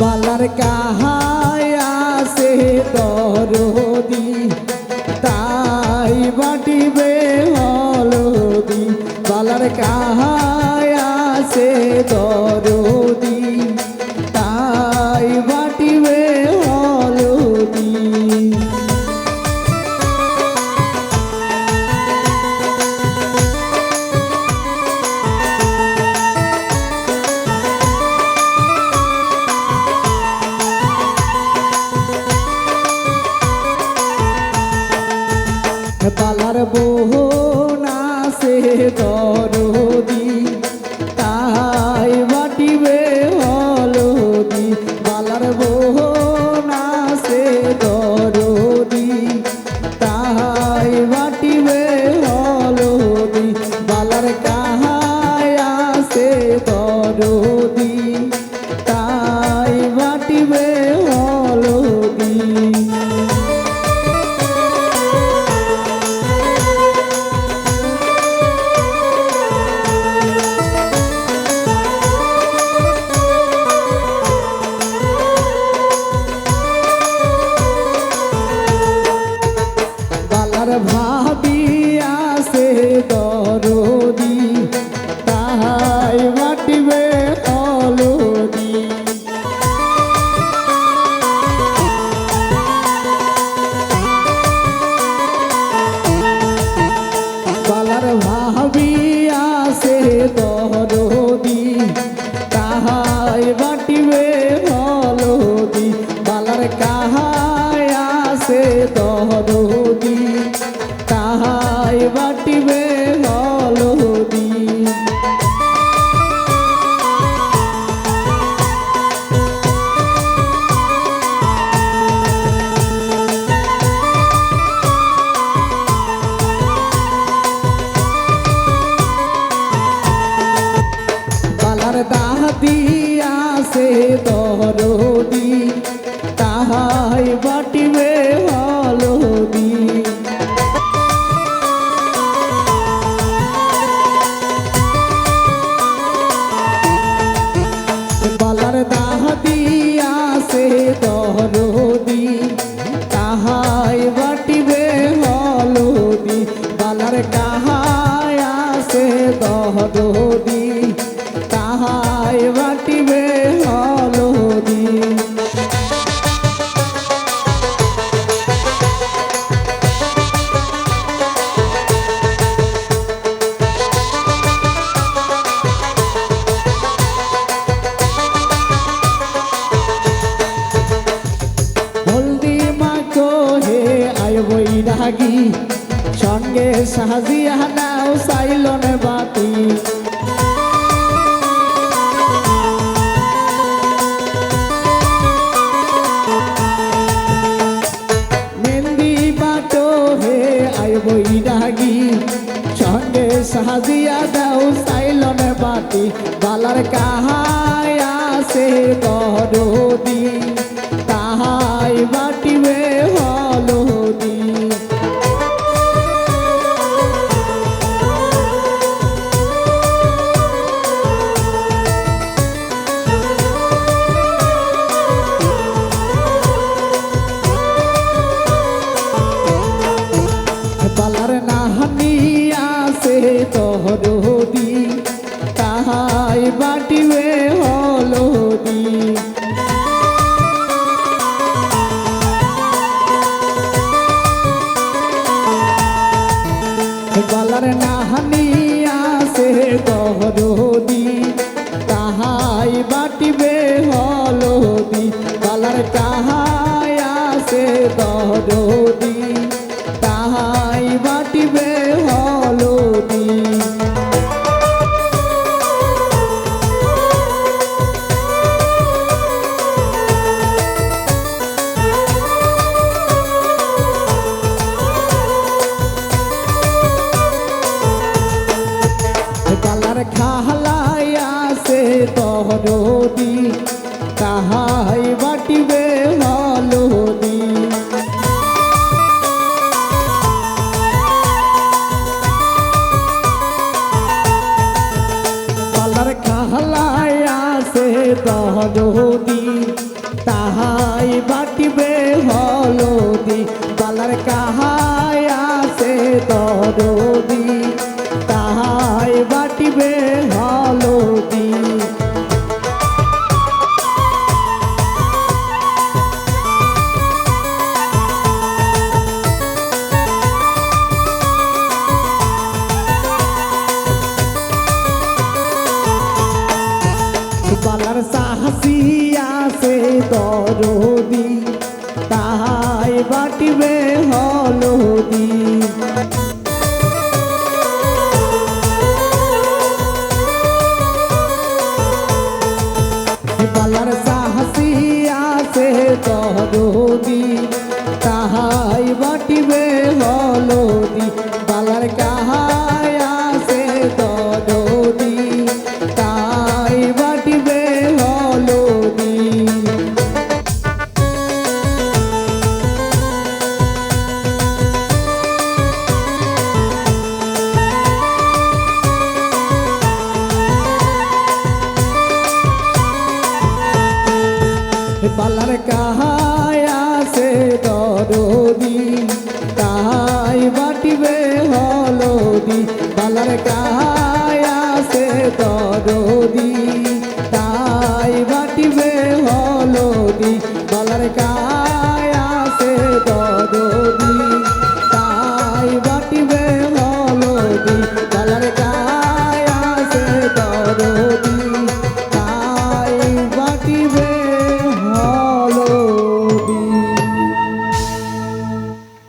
বালার কাহায় আসে দরদি। Macedonia বালার ভাবি বালার কাহায় আসে দরদি তাহাই বাটিবে হলদি হলদি মাখো হে আয় বৈরাগী সঙ্গে সাজিয়া নাও সাইলন বাতি। মেহেন্দি বাটো হে আয় বৈরাগী, সঙ্গে সাজিয়া দাও সাইলন বাতি। বালার কাহায় আসে দরদি পালার নাহানি আসে তহরদি। তাহাই বাটিবে হলদি। পালার তাহাই আসে তহরদি। তহরদি তাহাই বাটিবে মালদি পালার কাহলায় আসে তহরদি তাহাই বাটিবে হলদি পালার কাহায় আসে তহরদি তাহাই বাটিবে হলদি তাহাই বাটিবে হলদি বালার সাহসী আছে দরদি তাহাই পালার কাহায়াসে দরদি তাই বাটিবে হলদি। পালার কাহায়াসে দরদি।